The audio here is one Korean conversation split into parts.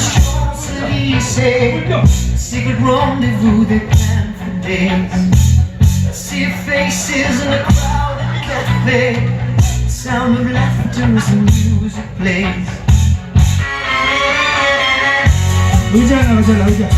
Champs-Élysées, secret rendezvous they planned for days. See your faces in a crowded cafe. Sound of laughter as the music plays. 의자 나가자 의자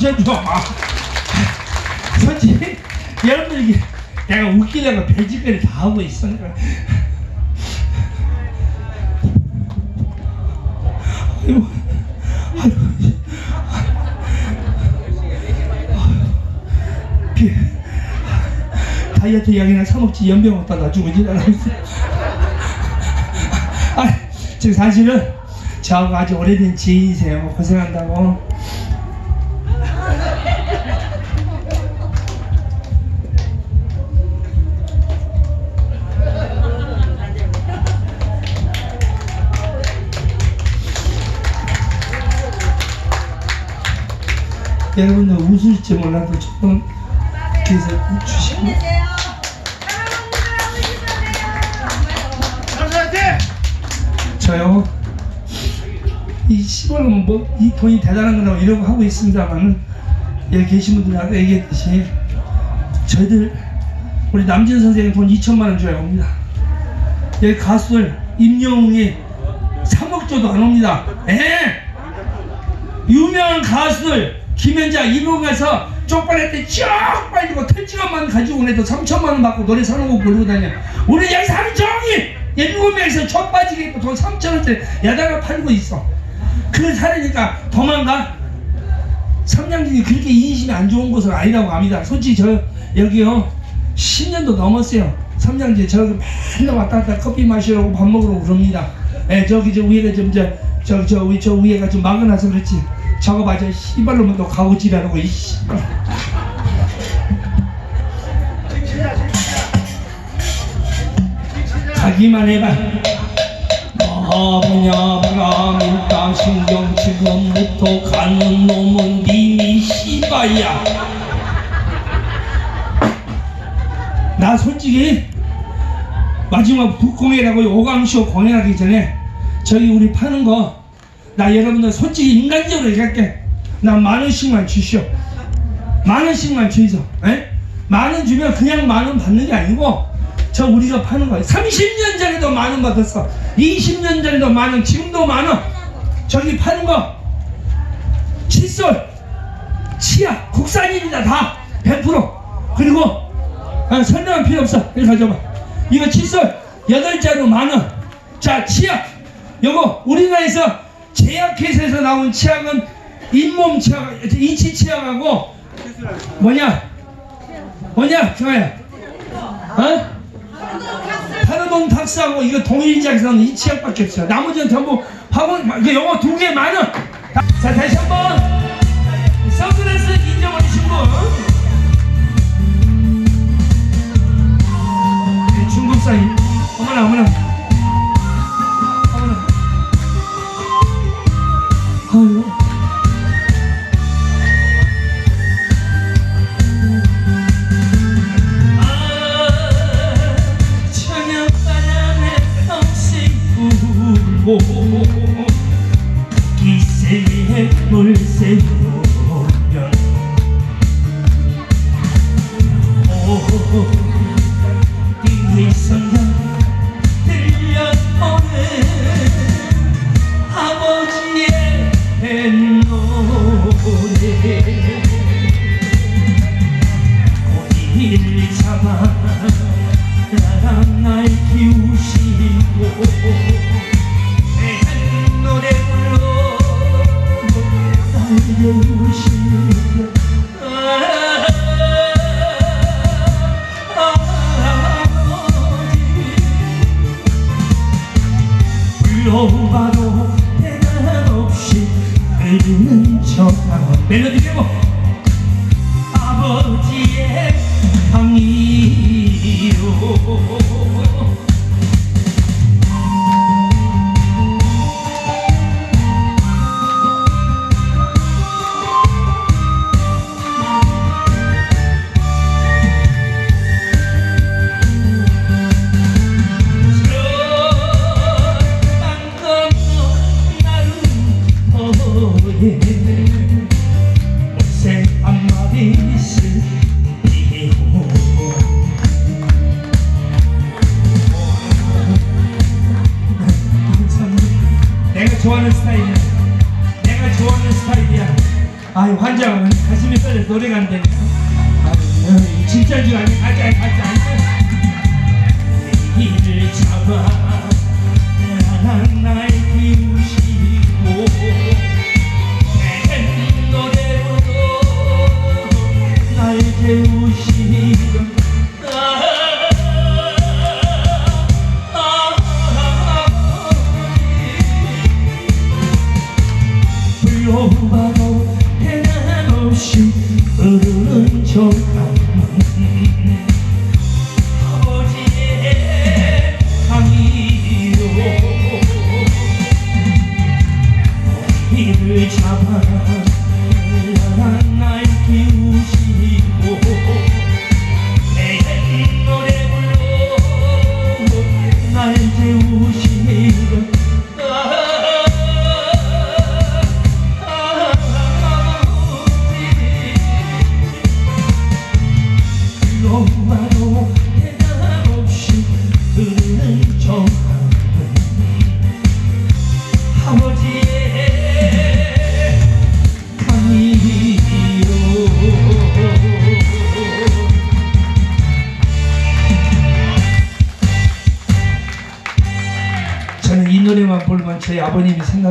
쳐줘 아, 솔직히 여러분들 이게 내가 웃기려고 별짓거리 다 하고 있어. 아유 아유 아유, 비- 다이어트 약이나 사먹지 연병 없다가 죽어지 않았어 아, 지금 사실은 저하고 아주 오래된 지인이세요. 고생한다고. 여러분들 웃을지 몰라도 조금 그래서 주시고. 저요? 이 시골은 뭐이 돈이 대단한 거라고 이러고 하고 있습니다만은 여기 계신 분들하고 얘기했듯이 저희들 우리 남진 선생님 돈 2천만 원 줘야 옵니다. 여기 가수들 임영웅이 3억 줘도 안 옵니다. 에 유명한 가수들 김현자 이봉에서 쪽팔릴 때쭉 빨리고 편지감만 가지고 오네도 3천만 원 받고 노래 서너 곡 부르고 다녀. 우리 여기서 하루 종일 일곱 명이서 첫 빠지게 돈 3천 원짜리 야단을 팔고 있어. 그걸 사려니까 도망가. 삼양진이 그렇게 인심이 안 좋은 곳은 아니라고 합니다. 솔직히 저 여기요 10년도 넘었어요. 삼양진 저기 맨날 왔다 갔다 커피 마시려고 밥 먹으러 그럽니다. 예, 저기 저 위에가 좀저저 저, 위- 저 위에가 좀 막아놔서 그렇지 저거 봐저 씨발로만 또 가오지라고 이 씨발 가기만 해봐. 아버냐부라 밀당 신경 지금부터 가는 놈은 님이 씨발이야. 나 솔직히 마지막 북공예라고 오강쇼 공연하기 전에 저기 우리 파는 거 나 여러분들 솔직히 인간적으로 얘기할게. 나 만 원씩만 주시오. 만 원씩만 주이소. 에? 만원 주면 그냥 만 원 받는 게 아니고 저 우리가 파는 거예요. 30년 전에도 만 원 받았어. 20년 전에도 만 원 지금도 만 원. 저기 파는 거. 칫솔. 치약. 국산입니다 다. 100% 그리고 아, 설명은 필요 없어. 이리 가져봐 이거 칫솔. 8자루 만 원. 자 치약. 요거 우리나라에서 제약회사에서 나온 치약은 잇몸 치약 이치 치약하고 뭐냐? 뭐냐? 좋아요. 어? 파르동 탁스하고 이거 동일인작에서는 이 치약밖에 없어요. 나머지는 전부 화분 그 요거 두개 만원 자 다시 한 번. 선글라스 인정해 주신 분. 네, 중국 어머나 어머나 어머나 기세에 물새 내가 좋아하는 스타일이야. 내가 좋아하는 스타일이야. 아유 환장하면 가슴이 떨려 노래가 안 되네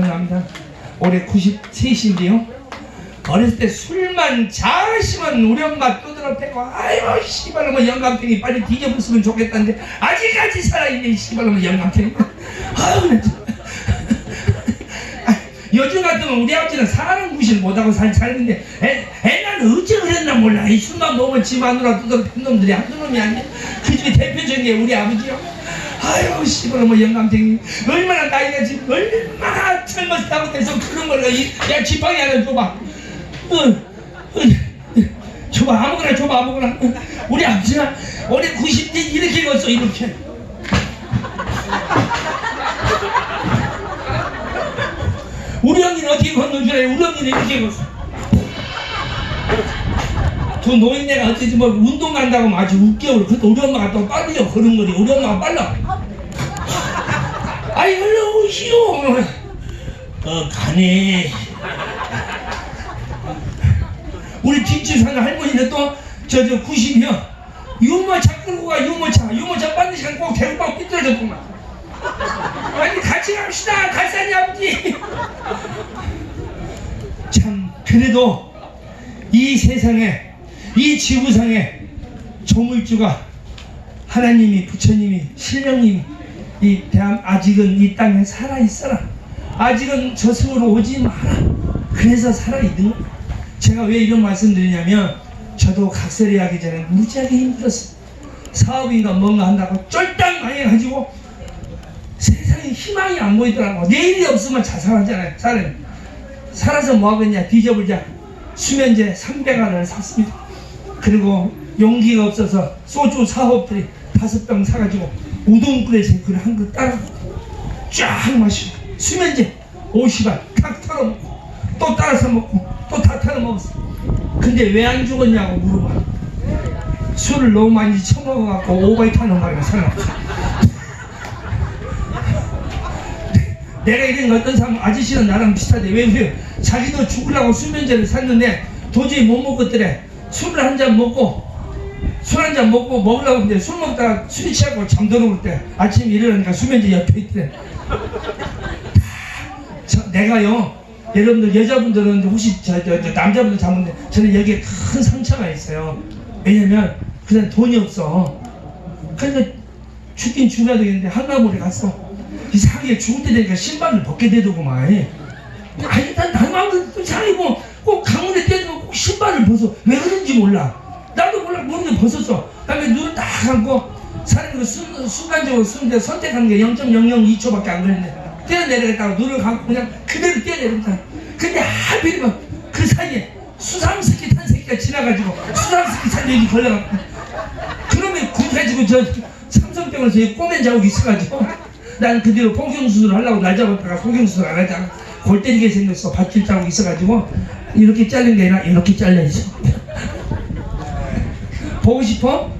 생각납니다. 올해 93인데요. 어렸을 때 술만 자시면 우리 엄마 두드러 패고 아이고 씨발놈의 영감탱이 빨리 뒤져봤으면 좋겠다는데 아직까지 살아있네 씨발놈의 영감탱이 아유 나 참. 아, 요즘 같으면 우리 아버지는 사람 무시를 못하고 살 살는데 애, 애는 어째 그랬나 몰라 이 술만 먹으면 집 안으로 두드러 팬 놈들이 한두 놈이 아니야 그 중에 대표적인 게 우리 아버지요 아유 씨발놈의 영감탱이. 얼마나 나이가 지금 얼마나 젊었다고 돼서 그런 걸 이- 야 지팡이 하나 줘봐. 어, 어, 줘봐. 아무거나 줘봐 아무거나. 우리 아버지가 올해 90대 이렇게 익었어 이렇게. 우리 형님 어떻게 걷는 줄 알아요? 우리 형님 이렇게 익었어. 저 노인네가 어쩌지 뭐 운동 간다고 아주 웃겨. 그때 우리 엄마가 또 빨리요 걸음걸이. 우리 엄마가 빨라 아이 얼른 오시오. 어 가네. 우리 뒷집 사는 할머니는 또저 저 90이요. 유모차 끌고 가 유모차. 유모차 반드시 갖고 대구방 삐뚤어졌구만. 아니 같이 갑시다. 갈사니 아버지. 참 그래도 이 세상에 이 지구상에 조물주가 하나님이 부처님이 신령님이 이 대한 아직은 이 땅에 살아 있어라. 아직은 저승으로 오지 마라. 그래서 살아 있는 거야. 제가 왜 이런 말씀 드리냐면 저도 각설이 하기 전에 무지하게 힘들었어요. 사업인가 뭔가 한다고 쫄딱 망해가지고 세상에 희망이 안 보이더라고. 내일이 없으면 자살하잖아요 사람이. 살아서 뭐 하겠냐. 뒤져보자. 수면제 300원을 샀습니다. 그리고 용기가 없어서 소주 사업들이 다섯 병 사가지고 우동 끓여서 그걸 한그 따라 쫙 마시고 수면제 50원 탁 털어 먹고 또 따라서 먹고 또 다 털어 먹었어. 근데 왜 안 죽었냐고 물어봐. 술을 너무 많이 처먹어갖고 오바이트 하는 거야 사람 내가 이런 어떤 사람 아저씨는 나랑 비슷하대. 왜 그래요 자기도 죽으려고 수면제를 샀는데 도저히 못 먹었더래. 술을 한 잔 먹고 술 한 잔 먹고 먹으려고 했는데 술 먹다가 술이 취하고 잠들어 볼때 아침에 일어나니까 수면제 옆에 있더래 저, 내가요 여러분들 여자분들은 혹시 저, 저, 저 남자분들 잡는데 저는 여기에 큰 상처가 있어요. 왜냐면 그냥 돈이 없어. 그러니까 죽긴 죽어야 되겠는데 한가물에 갔어. 이상하게 죽을 때 되니까 신발을 벗게 되더구만. 아니 난, 난 마음대로 벗어. 왜 그런지 몰라 나도 몰라 모르게 벗었어 그다음에 눈을 딱 감고 사람이 그 순, 순간적으로 쓰는데 선택하는 게 0.002초밖에 안 걸리네. 뛰어내리겠다고 눈을 감고 그냥 그대로 뛰어내렸다. 근데 하필이면 그 사이에 수상스키 탄 새끼가 지나가지고 수상스키 탄 여기 걸려갖고 그러면 굽해지고 저 삼성병원 저기 꼬맨 자국이 있어가지고 난 그 뒤로 포경수술을 하려고 날 잡았다가 포경수술 안 하다가 골 때리게 생겼어. 밧줄 자국 있어가지고 이렇게 잘린 게 아니라 이렇게 잘려 있어 보고 싶어?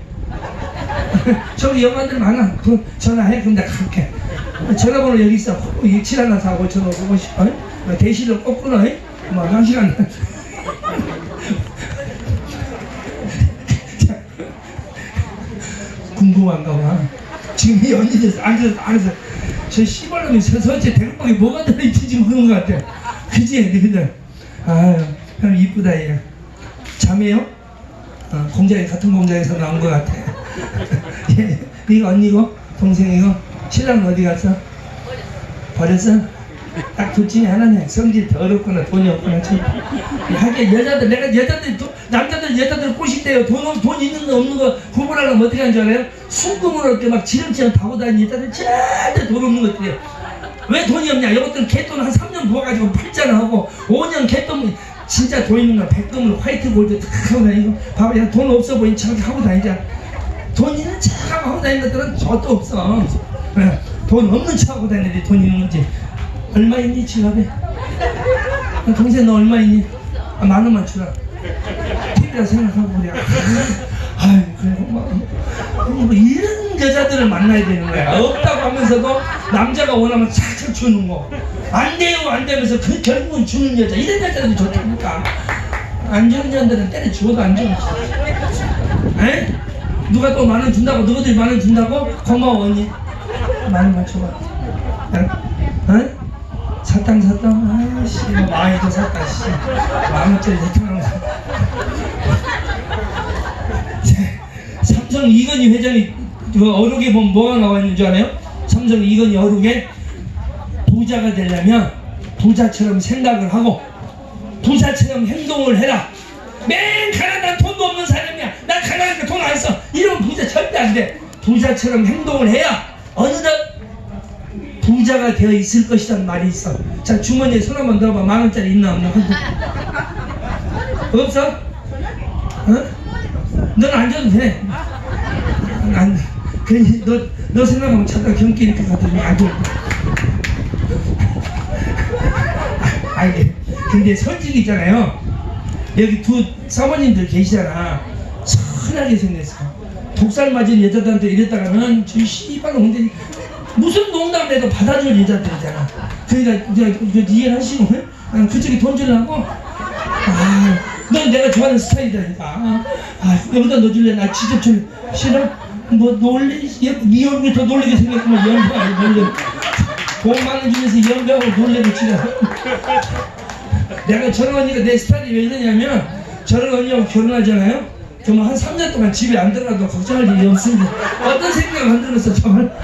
저기 영화들 많아 그 전화해 그럼 내가 갈게 전화번호 여기 있어 7145 전화 보고 싶어? 대시로 꼭 끊어 뭐한 시간 궁금한가 봐. 지금 이 언니들 앉아서 앉아서 저 씨발놈이 서서치 대국방에 뭐가 들어있지 지금 그런 것 같아. 그지 너희들. 아유 형 이쁘다 얘. 자매요? 어, 공장에 같은 공장에서 나온 것 같아. 예, 이거 언니고 동생이고 신랑은 어디 갔어? 버렸어? 딱 둘 중에 하나네. 성질 더럽거나 돈이 없거나 참. 하긴 여자들 내가 여자들 돈- 남자들 여자들 꼬신대요. 돈, 없- 돈 있는 거 없는 거 구분하려면 어떻게 하는 줄 알아요? 순금으로 이렇게 막 지름치면 타고 다니는 여자들 절대 돈 없는 것들이에요. 왜 돈이 없냐? 이것들은 개돈 한 3년 모아가지고 팔자나 하고 5년 개돈 진짜 돈 있는 거 백금으로 화이트 골드 탁 하고 다니고 봐봐 그냥 돈 없어 보이는 척 하고 다니자. 돈 있는 척 하고 하고 다니는 것들은 저도 없어. 예, 돈 없는 척 하고 다니는데 돈 있는 건지. 얼마 있니 지갑에? 어, 동생 너 얼마 있니? 아, 만 원만 주라. TV라 생각하고 그래. 아유 그래 뭐, 뭐 이런 여자들을 만나야 되는 거야. 없다고 하면서도 남자가 원하면 착착 주는 거 안 돼요 안 되면서 그 결국은 주는 여자 이런 여자들이 좋다니까 안 주는 여자들은 때려 죽어도 안 줘. 에? 누가 또 만 원 준다고 너희들 만원 준다고 고마워 언니 만 원만 줘봐 어? 어? 사탕 사탕 아이씨 뭐 많이도 샀다 씨만 원짜리 사탕 삼성 이건희 회장이 그 어록에 보면 뭐가 나와 있는 줄 알아요? 삼성 이건희 어록에 부자가 되려면 부자처럼 생각을 하고 부자처럼 행동을 해라. 맨 가난한 돈도 없는 사람이야. 나 가난하니까 돈안 써. 이런 부자 절대 안 돼. 부자처럼 행동을 해야 어느덧 부자가 되어 있을 것이란 말이 있어. 자 주머니에 손 한번 넣어봐. 만 원짜리 있나 없나? 없어? 어? 넌안 줘도 돼. 안. 괜히 너, 너 생각하면 잠깐 경기니까 가더니 안 줘. 아니 근데 솔직히 있잖아요. 여기 두 사모님들 계시잖아. 선하게 생겼어. 독살 맞은 여자들한테 이랬다가는 저 씨발 근데 무슨 농담을 해도 받아줄 여자들이잖아. 그러니까 이제 그 이해를 하시고 아, 그쪽에 돈 주려고? 아, 넌 내가 좋아하는 스타일이라니까. 아, 여기다 넣어줄래? 나 진짜 좀 싫어? 뭐네 얼굴이 더 놀리게 생겼구만 연병 놀래 돈 많은 중에서 연병하고 놀래고 치라 내가 저런 언니가 내 스타일이 왜 이러냐면 저런 언니하고 결혼하잖아요? 그러면 한 3년 동안 집에 안 들어가도 걱정할 일이 없습니다. 어떤 생각을 만들었어 정말?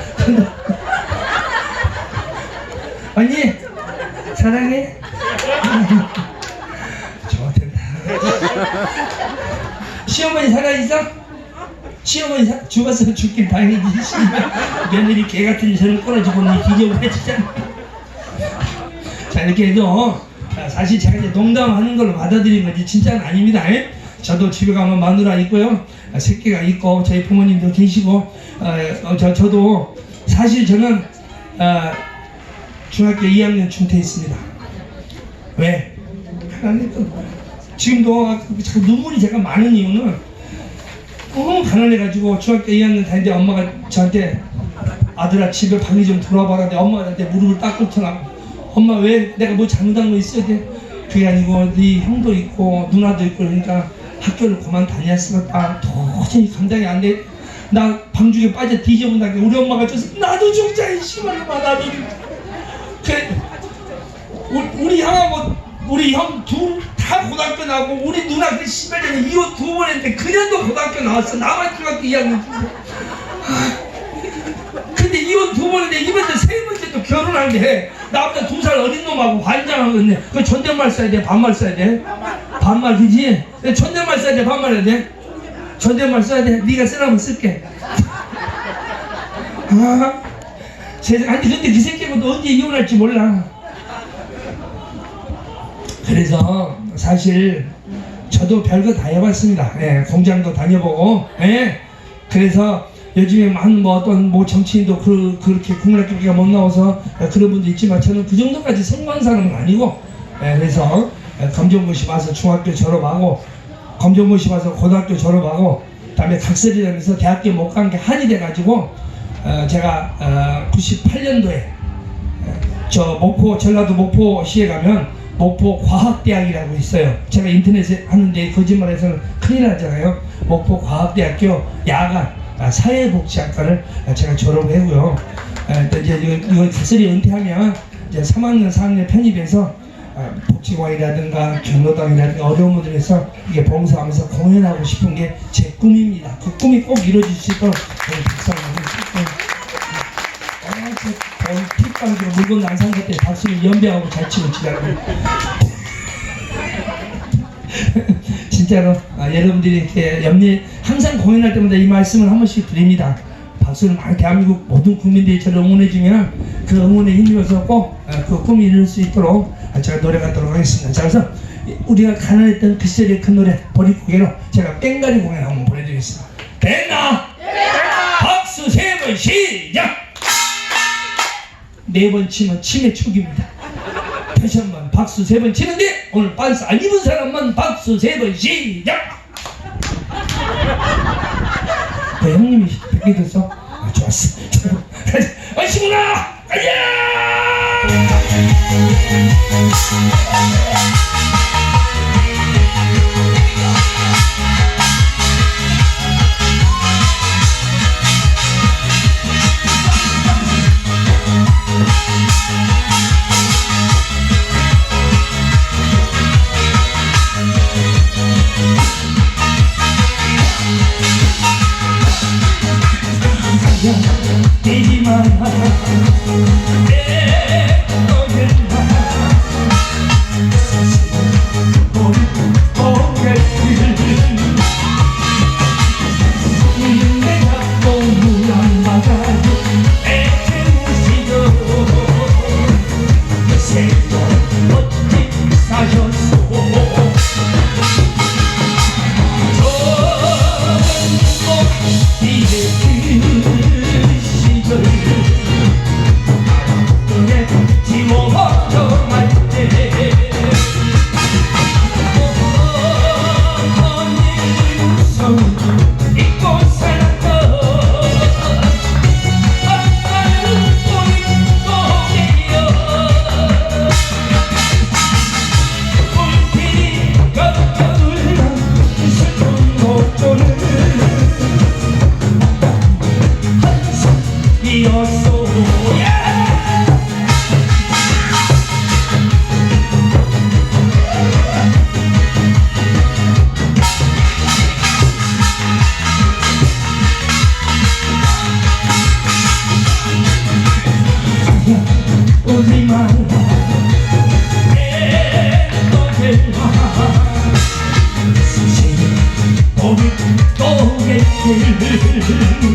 언니 사랑해? 좋겠다 시어머니 살아있어? 사, 죽었으면 죽긴 다행이지 씨발. 며느리 개 같은 저를 끌어주고 니 뒤져고 해주잖아 자 이렇게 해도 자, 사실 제가 이제 농담하는 걸로 받아들인 거지 진짜는 아닙니다. 예? 저도 집에 가면 마누라 있고요, 아, 새끼가 있고 저희 부모님도 계시고 어, 어, 저 저도 사실 저는 어, 중학교 2학년 중퇴했습니다. 왜? 지금도 자꾸 눈물이 제가 많은 이유는 너무 가난해가지고 중학교 2학년 다닐 때 엄마가 저한테 아들아 집에 방이 좀 돌아봐라 내 엄마한테 무릎을 딱 꿇더라고 엄마 왜 내가 뭐 잘못한 거 있어야 돼? 그게 아니고 네 형도 있고 누나도 있고 그러니까 학교를 그만 다녔으니까 도저히 감당이 안 돼. 나 방죽에 빠져 뒤져본다니까 우리 엄마가 줘서 나도 죽자 이 씨발놈아 나도 죽자. 그래 우리 형하고 우리 형 둘 다 고등학교 나오고 우리 누나 그 씨발년이 이혼 두번 했는데 그년도 고등학교 나왔어. 나만 중학교 2학년. 근데 이혼 두 번인데 이번에 세 번째 또 결혼하는데 나보다 두 살 어린 놈하고 환장하고 있네. 그 존댓말 써야 돼? 반말 써야 돼? 반말 그지? 존댓말 써야 돼? 반말 해야 돼? 존댓말 써야 돼? 네가 쓰라면 쓸게. 아. 세상 아니 근데 그또 언제 이혼할지 몰라. 그래서 사실 저도 별거 다 해봤습니다. 예, 공장도 다녀보고, 예. 그래서 요즘에 많은 뭐 어떤 뭐 정치인도 그, 그렇게 국민학교가 못 나와서 그런 분도 있지만 저는 그 정도까지 성공한 사람은 아니고, 예, 그래서 검정고시 와서 중학교 졸업하고, 검정고시 와서 고등학교 졸업하고, 그다음에 각설이라면서 대학교 못 간 게 한이 돼가지고, 어, 제가 어, 98년도에 저 목포 전라도 목포시에 가면 목포 과학대학이라고 있어요. 제가 인터넷에 하는데 거짓말해서는 큰일 나잖아요. 목포 과학대학교 야간 아, 사회복지학과를 아, 제가 졸업했고요. 아, 또 이제 이거, 이거 사슬이 은퇴하면 이제 3학년 4학년 편입해서 아, 복지관이라든가 경로당이라든가 어려운 분들에서 이게 봉사하면서 공연하고 싶은 게 제 꿈입니다. 그 꿈이 꼭 이루어질 수 있도록 박수 어, 핏방지로 물건 난산 때 박수를 연배하고 잘 치고 지라고 진짜로 아, 여러분들이 이렇게 염려 항상 공연할 때마다 이 말씀을 한 번씩 드립니다. 박수를 많이 대한민국 모든 국민들이 저를 응원해주면 그 응원에 힘입어서 꼭그 꿈이 이룰 수 있도록 아, 제가 노래하도록 하겠습니다. 자, 그래서 우리가 가난했던 그 시절의 그 노래 보릿고개로 제가 깽가리 공연 한번 보내드리겠습니다. 됐나? 박수 세 번 시작! 네 번 치면 치매 축입니다. 다시 한 번 박수 세 번 치는데 오늘 반스 안 입은 사람만 박수 세 번 시작! 그 형님이 뵙게 돼서 아, 좋았어. 아 시구나 가자! 또